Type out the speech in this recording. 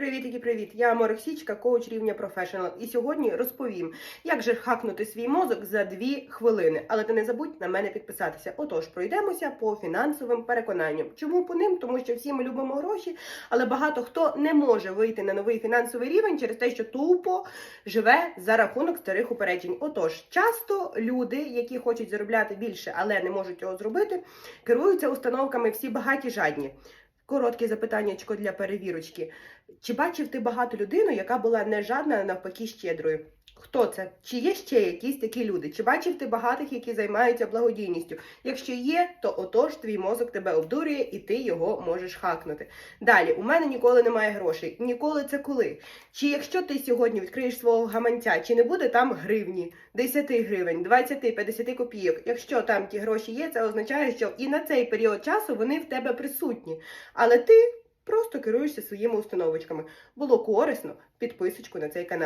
Привітики, привіт! Я Морексічка, коуч рівня Professional. І сьогодні розповім, як же хакнути свій мозок за дві хвилини. Але ти не забудь на мене підписатися. Отож, пройдемося по фінансовим переконанням. Чому по ним? Тому що всі ми любимо гроші, але багато хто не може вийти на новий фінансовий рівень через те, що тупо живе за рахунок старих упереджень. Отож, часто люди, які хочуть заробляти більше, але не можуть цього зробити, керуються установками всі багаті жадні. Коротке запитаннячко для перевірочки. Чи бачив ти багато людину, яка була не жадна, а навпаки щедрою? Хто це? Чи є ще якісь такі люди? Чи бачив ти багатих, які займаються благодійністю? Якщо є, то отож твій мозок тебе обдурює і ти його можеш хакнути. Далі, у мене ніколи немає грошей. Ніколи це коли? Чи якщо ти сьогодні відкриєш свого гаманця, чи не буде там гривні, 10 гривень, 20, 50 копійок? Якщо там ті гроші є, це означає, що і на цей період часу вони в тебе присутні. Але ти просто керуєшся своїми установочками. Було корисно, підписочку на цей канал.